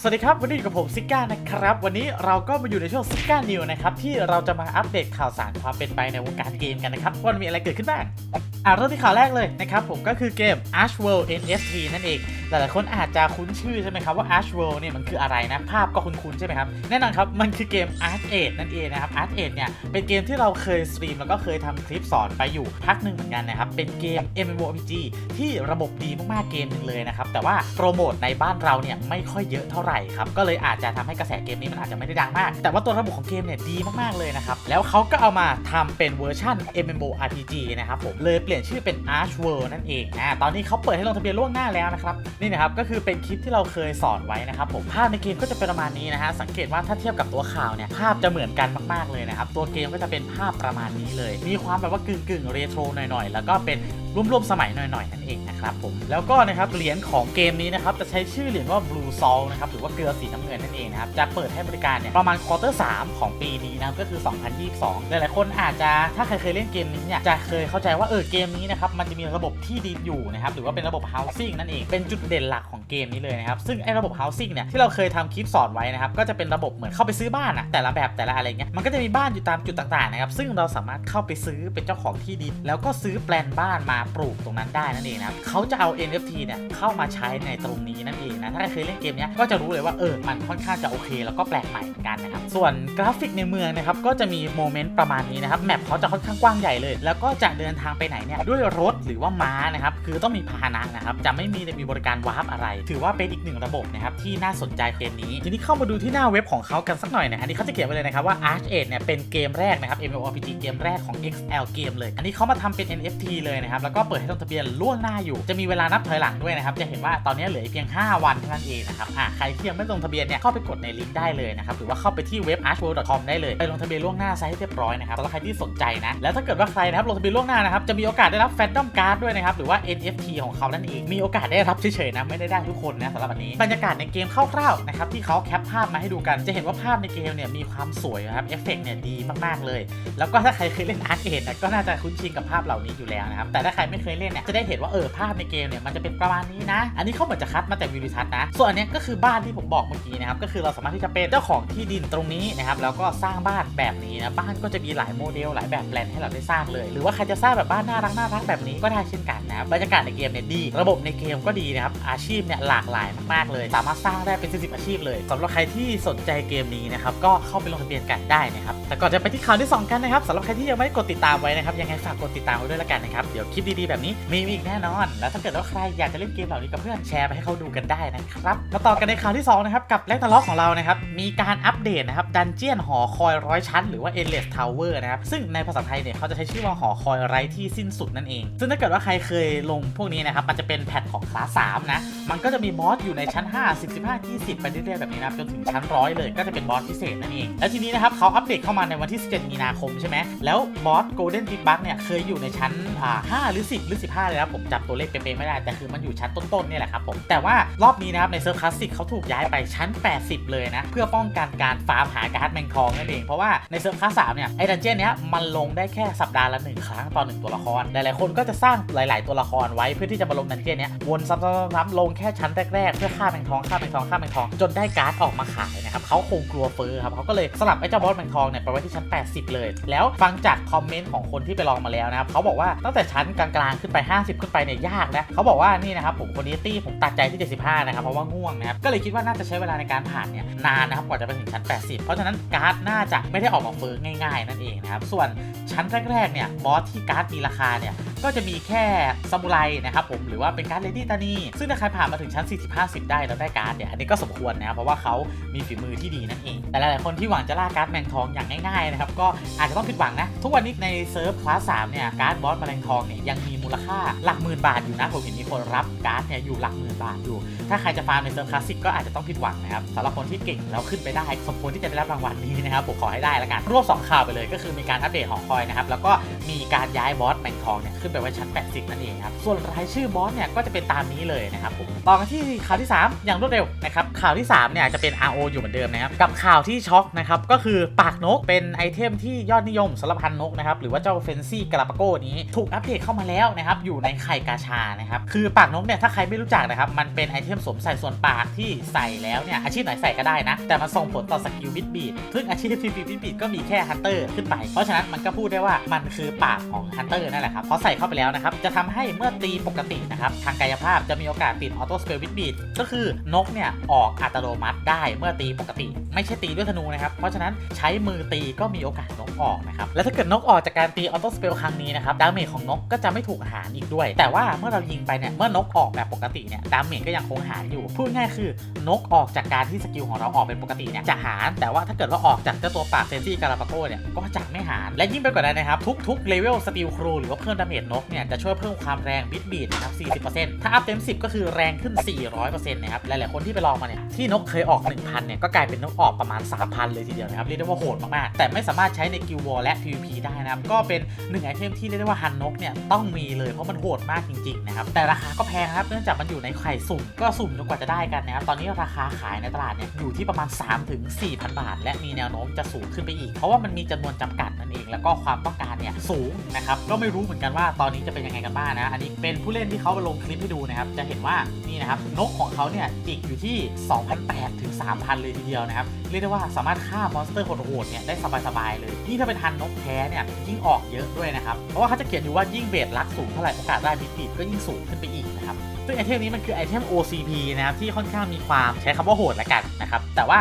สวัสดีครับวันนี้อยู่กับผมซิก้านะครับ วันนี้เราก็มาอยู่ในช่วงซิก้านิวนะครับที่เราจะมาอัปเดตข่าวสารความเป็นไปในวงการเกมกันนะครับว่ามีอะไรเกิดขึ้นบ้างอะเริ่มที่ข่าวแรกเลยนะครับผมก็คือเกม Ash World NFT นั่นเอง หลายๆคนอาจจะคุ้นชื่อใช่ไหมครับว่า Ash World เนี่ยมันคืออะไรนะ ภาพก็คุ้นๆใช่ไหมครับ แน่นอนครับ มันคือเกม Art 8นั่นเองนะครับ Art 8เนี่ยเป็นเกมที่เราเคยสตรีมแล้วก็เคยทำคลิปสอนไปอยู่พักหนึ่งเหมือนกันนะครับ เป็นเกม MMORPG ที่ระบบดีมากๆเกมหนึงเลยนะครับ แต่ว่าโปรโมทในบ้านเราเนี่ยไม่ค่อยเยอะเท่าไหร่ครับก็เลยอาจจะทำให้กระแสเกมนี้มันอาจจะไม่ได้ดังมาก แต่ว่าตัวระบบของเกมเนี่ยดีมากๆเลยนะครับแล้วเขาก็เอามาทำเป็นเวอร์ชัน MMORPG นะครับผมเลยเปลี่ยนชื่อเป็น Arch World นั่นเองอ่าตอนนี้เขาเปิดให้ลงทะเบียนล่วงหน้าแล้วนะครับนี่นะครับก็คือเป็นคลิปที่เราเคยสอนไว้นะครับผมภาพในเกมก็จะเป็นประมาณนี้นะฮะสังเกตว่าถ้าเทียบกับตัวข่าวเนี่ยภาพจะเหมือนกันมากๆเลยนะครับตัวเกมก็จะเป็นภาพประมาณนี้เลย มีความแบบว่ากึ่งกึ่งเรโทรหน่อยๆ แล้วก็เป็นร่วมๆสมัยหน่อยๆนั่นเอง นะครับผมแล้วก็นะครับเหรียญของเกมนี้นะครับจะใช้ชื่อเหรียญว่า Blue Soul นะครับหรือว่าเกลือสีน้ำเงินนั่นเองนะครับจะเปิดให้บริการเนี่ยประมาณควอเตอร์3ของปีนี้นะครับก็คือ 2022 หลายๆคนอาจจะถ้าใครเคยเล่นเกมนี้เนี่ยจะเคยเข้าใจว่าเออเกมนี้นะครับมันจะมีระบบที่ดินอยู่นะครับหรือว่าเป็นระบบ housing นั่นเองเป็นจุดเด่นหลักของเกมนี้เลยนะครับซึ่งไอ้ระบบ housing เนี่ยที่เราเคยทำคลิปสอนไว้นะครับก็จะเป็นระบบเหมือนเข้าไปซื้อบ้านอะแต่ละแบบแต่ละอะไรเงี้ยมันก็จะมีบ้านอยู่ตามจุดต่างๆนะครับซึ่งเราสามารถเข้าไปซื้อเป็นเจ้าของที่ดินแล้วก็ซื้อแปลนบ้านมาปลูกตรงนั้นได้นั่นเองนะครับเขาจะเอา NFT เนี่ยเข้ามาใช้ในตรงนี้นั่นเองนะ ถ้าใครเคยเล่นเกมเนี้ยก็จะรู้เลยว่าเออ มันค่อนข้างจะโอเค แล้วก็แปลกใหม่เหมือนกันนะครับ ส่วนกราฟิกในเมืองนะครับก็จะมีโมเมนต์ประมาณนี้นะครับ แมปเขาจะค่อนข้างกว้างใหญ่เลย แล้วก็จะเดินทางไปไหนเนี่ยด้วยรถหรือว่าม้านะครับ คือต้องมีพาหนะนะครับ จะไม่มีมีบริการวาร์ปอะไร ถือว่าเป็นอีกหนึ่งระบบนะครับที่น่าสนใจเกมนี้ ทีนี้เข้ามาดูที่หน้าเว็บของเขากันสักหน่อยนะอันนี้เขาจะเขียนไว้เลยนะครับว่า Arch 8เนี่ยเป็นเกมแรกนะครับ MMORPG เกมแรกของ XL เกมเลย อันนี้เขามาทำเป็น NFT เลยนะครับแล้วก็เปิดให้ลงทะเบียนล่วงหน้าอยู่จะมีเวลานับถอยหลังด้วยนะครับ จะเห็นว่าตอนนี้เหลือเพียง 5 วันเท่านั้นเองนะครับอะใครที่ยังไม่ลงทะเบียนเนี่ยเข้าไปกดในลิงก์ได้เลยนะครับหรือว่าเข้าไปที่เว็บ archworld.com ได้เลยไปลงทะเบียนล่วงหน้าซะให้เรียบร้อยนะครับสำหรับใครที่สนใจนะแล้วถ้าเกิดว่าใครนะครับลงทะเบียนล่วงหน้านะครับจะมีโอกาสได้รับแฟนดอมการ์ดด้วยนะครับหรือว่า NFT ของเขานั่นเองมีโอกาสได้รับเฉยๆนะไม่ได้ได้ทุกคนนะสำหรับวันนี้บรรยากาศในเกมคร่าวๆนะครับที่เขาแคปภาพมาให้ดูกัน จะเห็นว่าภาพในเกมเนี่ยมีความสวยนะครับเอฟเฟกต์เนี่ยดีมากๆเลย แล้วก็ถ้าใครเคยเล่นอาร์เคดนก็น่าจะคุ้นชินกับภาพเหล่านี้อยู่แล้วนะครับแต่ถ้าใครไม่เคยเล่นเนี่ยจะได้เห็นว่าเออภาาพในเกมเนี่ยมันจะเป็นประมาณนี้นะ อันนี้เขาเหมือนจะคัดมาแต่วิวทัศน์นะ ส่วนอันนี้ก็คือบ้านที่ผมบอกเมื่อกี้นะครับก็คือเราสามารถที่จะเป็นเจ้าของที่ดินตรงนี้นะครับแล้วก็สร้างบ้านแบบนี้นะบ้านก็จะมีหลายโมเดลหลายแบบแปลนให้เราได้สร้างเลย หรือว่าใครจะสร้างแบบบ้านน่ารักน่ารักแบบนี้ก็ได้เช่นกันนะบรรยากาศในเกมเนี่ยดี ระบบในเกมก็ดีนะครับอาชีพเนี่ยหลากหลายมากๆเลย สามารถสร้างได้เป็นสิบอาชีพเลยสำหรับใครที่สนใจเกมนี้นะครับก็เข้าไปลงทะเบียนกันได้นะครับแต่ก่อนจะไปที่ข่าวที่สองกันนะครับสำหรับใครที่ยังไม่ได้กดติดตามไว้นะครับยังไงฝากกดติดตามไว้ด้วยละกันนะครับเดี๋ยวคลิปดีๆแบบนี้มีอีกแน่นอน แล้วถ้าเกิดว่าใครอยากจะเล่นเกมเหล่านี้กับเพื่อนแชร์ไปให้เขาดูกันได้นะครับมาต่อกันในข่าวที่สองนะครับกับแลกตล็อกของเรานะครับมีการอัปเดตนะครับดันเจียนหอคอยร้อยชั้นหรือว่า Endless Tower นะครับซึ่งในภาษาไทยเนี่ยเขาจะใช้ชื่อว่าหอคอยไร้ที่สิ้นสุดนั่นเอง ซึ่งถ้าเกิดว่าใครเคยลงพวกนี้นะครับมันจะเป็นแพทของคลาส3นะมันก็จะมีบอสอยู่ในชั้น 5 10 15 20ไปเรื่อยๆแบบนี้นะจนถึงชั้นร้อยเลยก็จะเป็นบอสพิเศษนั่นเองแล้วทีนี้นะครับเขาอัปเดตเข้ามาในวันที่ 17 มีนาคมใช่ไหมแล้วบอส Golden Big Bug เนี่ยเคยอยู่ในชั้นอ่า5หรือ 10 หรือ 15 เลยนะผมจับตัวเลขเป๊ะๆไม่ได้แต่คือมันอยู่ชั้นต้นๆเนี่ยแหละครับผมแต่ว่ารอบนี้นะครับในเซิร์ฟคลาสสิกเขาถูกย้ายไปชั้น 80 เลยนะเพื่อป้องกันการฟาร์มหาการ์ดแมงทองนั่นเองเพราะว่าในเซิร์ฟคลาสสามเนี่ยไอ้ดันเจี้ยนเนี้ยมันลงได้แค่สัปดาห์ละหนึ่งครั้งต่อหนึ่งตัวละครหลายๆคนก็จะสร้างหลาย ๆ ตัวละครไว้เพื่อที่จะมาลงดันเจี้ยนเนี้ยวนซ้ำๆๆๆลงแค่ชั้นแรกๆเพื่อฆ่าแมงทองฆ่าแมงทองฆ่าแมงทองจนได้การ์ดออกมาขายนะครับเขาคงกลัวเฟ้อครับเขาก็เลยสลับไอ้เจ้าบอสแมงทองเนี่ยไปไว้ที่ชั้น 80 เลย แล้วฟังจากคอมเมนต์ของคนที่ไปลองมาแล้วนะครับเขาบอกว่าตั้งแต่ชั้นกลางๆขึ้นไป 50 ขึ้นไปเนี่ยยากนะเขาบอกว่านี่นะครับผมคนนี้ตี้ผมตัดใจที่ 75 นะครับเพราะว่าง่วงนะครับก็เลยคิดว่าน่าจะใช้เวลาในการผ่านเนี่ยนานนะครับกว่าจะไปถึงชั้น 80 เพราะฉะนั้นการ์ดน่าจะไม่ได้ออกมาเฟ้อง่าย ๆ นั่นเองนะครับส่วนชั้นแรกๆเนี่ยบอสที่การ์ดมีราคาเนี่ยก็จะมีแค่ซามูไรนะครับผมหรือว่าเป็นการ์ดเลดี้ตานีซึ่งถ้าใครผ่านมาถึงชั้น 40 50 ได้แล้วได้การ์ดเนี่ยอันนี้ก็สมควรนะครับเพราะว่าเขามีฝีมือที่ดีนั่นเองแต่หลายๆคนที่หวังจะล่าการ์ดแมงทองอย่างง่ายๆนะครับก็อาจจะต้องผิดหวังนะ ทุกวันนี้ในเซิร์ฟคลาส3เนี่ยการ์ดบอสแมลงทองเนี่ยยังมี ลค่าหลักหมื่นบาทอยู่นะ ผมเห็นมีคนรับการ์ดเนี่ยอยู่หลักหมื่นบาทอยู่ ถ้าใครจะฟาร์มในเซิร์ฟคลาสสิกก็อาจจะต้องผิดหวังนะครับสำหรับคนที่เก่งแล้วขึ้นไปได้สมควรที่จะได้รับรางวัลนี้นะครับผมขอให้ได้ล้วกันรวบสองข่าวไปเลยก็คือมีการอัปเดตหอคอยนะครับแล้วก็มีการย้ายบอสแมงทองเนี่ยขึ้นไปไว้ชั้น 80 นั่นเองครับส่วนรายชื่อบอสเนี่ยก็จะเป็นตามนี้เลยนะครับผมต่อกันที่ข่าวที่ 3 อย่างรวดเร็วนะครับข่าวที่3เนี่ยจะเป็น RO อยู่เหมือนเดิมนะครับกับข่าวที่ช็อกนะครับก็คือปากนกเป็นไอเทมที่ยอดนิยมสำหรับพันนกนะครับหรือว่าเจ้าเฟนซี่กาลาปาโกนี้ถูกอัปเดตเข้ามาแล้วนะนะครับอยู่ในไข่กาชานะครับคือปากนกเนี่ยถ้าใครไม่รู้จักนะครับมันเป็นไอเทมสวมใส่ส่วนปากที่ใส่แล้วเนี่ยอาชีพไหนใส่ก็ได้นะ แต่มันส่งผลต่อสกิลบิดบีดซึ่งอาชีพที่บิดบีดก็มีแค่ฮันเตอร์ขึ้นไป เพราะฉะนั้นมันก็พูดได้ว่ามันคือปากของฮันเตอร์นั่นแหละครับพอใส่เข้าไปแล้วนะครับจะทำให้เมื่อตีปกตินะครับทางกายภาพจะมีโอกาสติดออโต้สเปลบิดบีดก็คือนกเนี่ยออกอัตโนมัติได้เมื่อตีปกติ ไม่ใช่ตีด้วยธนูนะครับเพราะฉะนั้นใช้มือตีก็มีโอกาสนกออกนะครับและถ้าเกิดนกออกจากการตีออโต้สเปลครั้งนี้นะครับดาเมจของนกก็จะไม่ถูกหารอีกด้วย แต่ว่าเมื่อเรายิงไปเนี่ย เมื่อนกออกแบบปกติเนี่ย ดาเมจก็ยังคงหารอยู่ พูดง่ายคือนกออกจากการที่สกิลของเราออกเป็นปกติเนี่ย จะหาร แต่ว่าถ้าเกิดว่าออกจากเจ้าตัวปากเซนซี่การาปาโก้เนี่ย ก็จะไม่หาร และยิ่งไปกว่านั้นนะครับ ทุกๆเลเวลสติลครูหรือว่าเพิ่มดาเมจนกเนี่ย จะช่วยเพิ่มความแรงบิดบีดนะครับ 40%ถ้าอัพเต็ม 10 ก็คือแรงขึ้น 400%นะครับ หลายๆคนที่ไปลองมาเนี่ย ที่นกเคยออก 1,000 เนี่ย ก็กลายเป็นนกออกประมาณ 3,000 เลยทีเดียวนะครับ เรียกได้ว่าโหดมากๆ แต่ไม่สามารถใช้ในกิลวอลและ PVP ได้นะครับ ก็เป็นหนึ่งไอเทมที่เรียกได้ว่าฮันนกเนี่ยต้องมีเลยเพราะมันโหดมากจริงๆนะครับแต่ราคาก็แพงครับเนื่องจากมันอยู่ในไข่สุ่มก็สุ่มจนกว่าจะได้กันนะครับตอนนี้ราคาขายในตลาดเนี่ยอยู่ที่ประมาณ 3-4,000 บาท และมีแนวโน้มจะสูงขึ้นไปอีก เพราะว่ามันมีจำนวนจำกัดนะ เอง แล้วก็ความต้องการเนี่ยสูงนะครับก็ไม่รู้เหมือนกันว่าตอนนี้จะเป็นยังไงกันบ้างนะ อันนี้เป็นผู้เล่นที่เขาไปลงคลิปให้ดูนะครับ จะเห็นว่านี่นะครับนกของเขาเนี่ยจิกอยู่ที่ 2,800 ถึง 3,000 เลยทีเดียวนะครับ เรียกได้ว่าสามารถฆ่ามอนสเตอร์โหดๆเนี่ยได้สบายๆเลยยิ่งถ้าเป็นทันนกแท้เนี่ยยิ่งออกเยอะด้วยนะครับ เพราะว่าเขาจะเขียนอยู่ว่ายิ่งเบสลักสูงเท่าไหร่โอกาสได้บิดบีดก็ยิ่งสูงขึ้นไปอีกนะครับซึ่งไอเทมนี้มันคือไอเทม OCP นะครับที่ค่อนข้างมีความใช้คำว่าโหดละกันนะครับแต่ว่า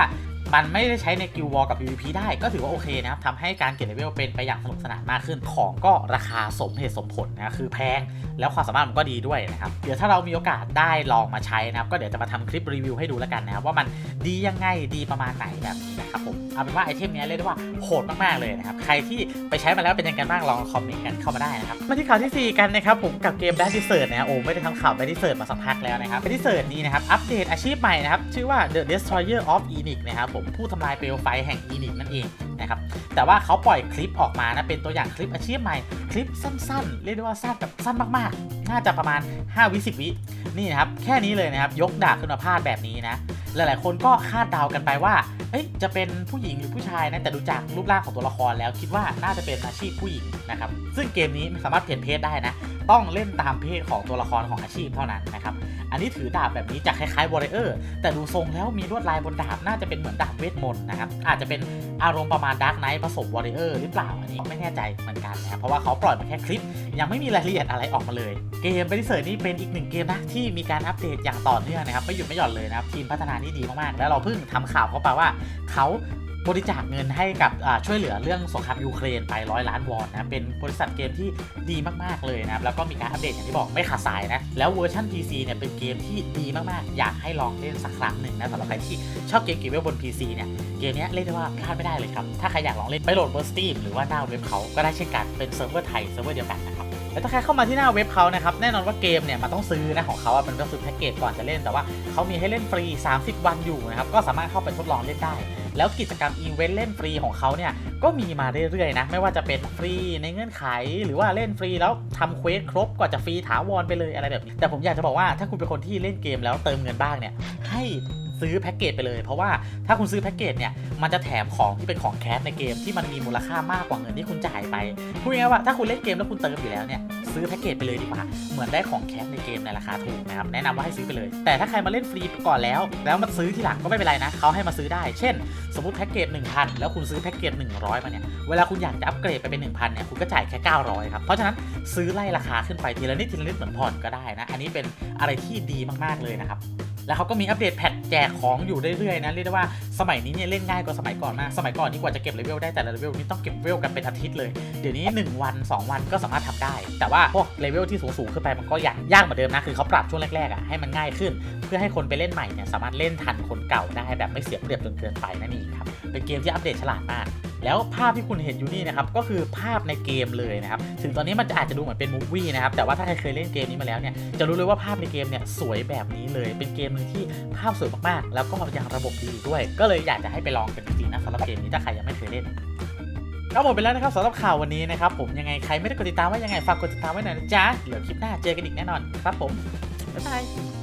มันไม่ได้ใช้ในกิลวอลกับ PVP ได้ก็ถือว่าโอเคนะครับทำให้การเก็บเลเวลเป็นไปอย่างสนุกสนานมากขึ้น ของก็ราคาสมเหตุสมผลนะคือแพงแล้วความสามารถมันก็ดีด้วยนะครับเดี๋ยวถ้าเรามีโอกาสได้ลองมาใช้นะครับก็เดี๋ยวจะมาทำคลิปรีวิวให้ดูแล้วกันนะครับว่ามันดียังไงดีประมาณไหนแบบนะครับผมเอาเป็นว่าไอเทมนี้เรียกได้ว่าโหดมากๆเลยนะครับใครที่ไปใช้มาแล้วเป็นยังไงบ้างลองคอมเมนต์กันเข้ามาได้นะครับมาที่ข่าวที่ 4 กันนะครับผมกับเกม Bad Desert นะฮะโอ้ไม่ได้ทำข่าว Bad Desert มาสักพักแล้วนะครับ Bad Desert นี้นะครับอัปเดตอาชีพใหม่นะครับชื่อว่า The Destroyer of Enix นะครับผมผู้ทำลายเปลวไฟแห่ง Enix นั่นเองนะครับแต่ว่าเขาปล่อยคลิปออกมานะเป็นตัวอย่างคลิปอาชีพใหม่ คลิปสั้นๆ เรียกได้ว่าสั้นแบบสั้นมากๆ น่าจะประมาณ 5 วิ 10 วิ นี่นะครับแค่นี้เลยนะครับยกดาบขึ้นมาพาดแบบนี้นะหลายๆ คนก็คาดเดากันไปว่าเอ้ยจะเป็นผู้หญิงหรือผู้ชายนะแต่ดูจากรูปร่างของตัวละครแล้วคิดว่าน่าจะเป็นอาชีพผู้หญิงนะครับซึ่งเกมนี้ไม่สามารถเปลี่ยนเพศได้นะ ต้องเล่นตามเพศของตัวละครของอาชีพเท่านั้นนะครับ อันนี้ถือดาบแบบนี้จะคล้ายๆวอร์เรอร์แต่ดูทรงแล้วมีลวดลายบนดาบน่าจะเป็นเหมือนดาบเวทมนต์นะครับ อาจจะเป็นอารมณ์ประมาณดาร์กไนท์ผสมวอร์เรอร์หรือเปล่าอันนี้ไม่แน่ใจเหมือนกันนะครับเพราะว่าเขาปล่อยมาแค่คลิป ยังไม่มีรายละเอียดอะไรออกมาเลย เกม b บ d ิเซอร์นี่เป็นอีกหนึ่งเกมนะที่มีการอัปเดตอย่างต่อเนื่องนะครับไม่หยุดไม่หย่อนเลยนะครับทีมพัฒนานี่ดีมากๆแล้วเราเพิ่งทำข่าวเขาไปว่าเขา บริจาคเงินให้กับช่วยเหลือเรื่องสงครามยูเครนไปร้อยล้านวอนนะเป็นบริษัทเกมที่ดีมากๆเลยนะครับแล้วก็มีการอัปเดตอย่างที่บอกไม่ขาดสายนะแล้วเวอร์ชัน PC เนี่ยเป็นเกมที่ดีมากๆ อยากให้ลองเล่นสักครั้งหนึ่งนะสำหรับใครที่ชอบเกมเกมเวลบน PC เนี่ยเกมนี้เรียกได้ว่าพลาดไม่ได้เลยครับถ้าใครอยากลองเล่นไปโหลดบน Steam หรือว่าหน้าเว็บเขาก็ได้เช่นกันเป็นเซิร์ฟเวอร์ไทยเซิร์ฟเวอร์เดียวกันนะครับแล้วถ้าใครเข้ามาที่หน้าเว็บเขานะครับ แน่นอนว่าเกมเนี่ยมันต้องซื้อนะของเขาอะมันต้องซื้อแพ็กเกจก่อนจะเล่นแต่ว่าเขามีให้เล่นฟรี 30 วันอยู่นะครับ ก็สามารถเข้าไปทดลองเล่นได้ แล้วกิจกรรมอีเวนต์เล่นฟรีของเขาเนี่ยก็มีมาเรื่อยๆนะไม่ว่าจะเป็นฟรีในเงื่อนไข หรือว่าเล่นฟรีแล้วทำเควสครบกว่าจะฟรีถาวรไปเลยอะไรแบบนี้แต่ผมอยากจะบอกว่าถ้าคุณเป็นคนที่เล่นเกมแล้วเติมเงินบ้างเนี่ยให้ซื้อแพ็กเกจไปเลยเพราะว่าถ้าคุณซื้อแพ็กเกจเนี่ยมันจะแถมของที่เป็นของแคสในเกมที่มันมีมูลค่ามากกว่าเงินที่คุณจ่ายไปพูดง่ายๆว่าถ้าคุณเล่นเกมแล้วคุณเติมอยู่แล้วเนี่ย ซื้อแพ็กเกจไปเลยดีกว่า เหมือนได้ของแคสในเกมในราคาถูกนะครับแนะนำว่าให้ซื้อไปเลย แต่ถ้าใครมาเล่นฟรีก่อนแล้ว แล้วมาซื้อที่หลังก็ไม่เป็นไรนะเขาให้มาซื้อได้ เช่น สมมติแพ็กเกจ1,000 แล้วคุณซื้อแพ็กเกจ100 มาเนี่ยเวลาคุณอยากจะอัปเกรดไปเป็น1,000เนี่ยคุณก็จ่ายแค่ 900ครับเพราะฉะนั้นซื้อไล่ราคาขึ้นไปทีละนิดทีละนิดเหมือนผ่อนก็ได้นะอันนี้เป็นอะไรที่ดีมากๆเลยนะครับแล้วเขาก็มีอัปเดตแพท แจกของอยู่เรื่อยๆนะเรียกได้ว่าสมัยนี้เนี่ยเล่นง่ายกว่าสมัยก่อนมาก สมัยก่อนนี่กว่าจะเก็บเลเวลได้แต่ละเลเวลนี่ต้องเก็บเลเวลกันเป็นอาทิตย์เลย เดี๋ยวนี้ 1 วัน 2 วันก็สามารถทำได้ แต่ว่าพวกเลเวลที่สูงๆขึ้นไปมันก็ยากยากเหมือนเดิมนะคือเขาปรับช่วงแรกๆอะให้มันง่ายขึ้น เพื่อให้คนไปเล่นใหม่เนี่ยสามารถเล่นทันคนเก่าได้แบบไม่เสียเปรียบจนเกินไปนั่นเองครับเป็นเกมที่อัปเดตฉลาดมาก แล้วภาพที่คุณเห็นอยู่นี่นะครับก็คือภาพในเกมเลยนะครับถึงตอนนี้มันจะอาจจะดูเหมือนเป็นมูฟวี่นะครับแต่ว่าถ้าใครเคยเล่นเกมนี้มาแล้วเนี่ยจะรู้เลยว่าภาพในเกมเนี่ยสวยแบบนี้เลย เป็นเกมหนึงที่ภาพสวยมากๆ แล้วก็ยังระบบดีด้วย ก็เลยอยากจะให้ไปลองกันจริงๆนะสำหรับเกมนี้ถ้าใครยังไม่เคยเล่นก็หมดไปแล้วนะครับสำหรับข่าววันนี้นะครับผมยังไงใครไม่ได้กดติดตามว่ายังไงฝากกดติดตามไว้หน่อยนะจ๊ะเดี๋ยวคลิปหน้าเจอกันอีกแน่นอนครับผมบ๊ายบาย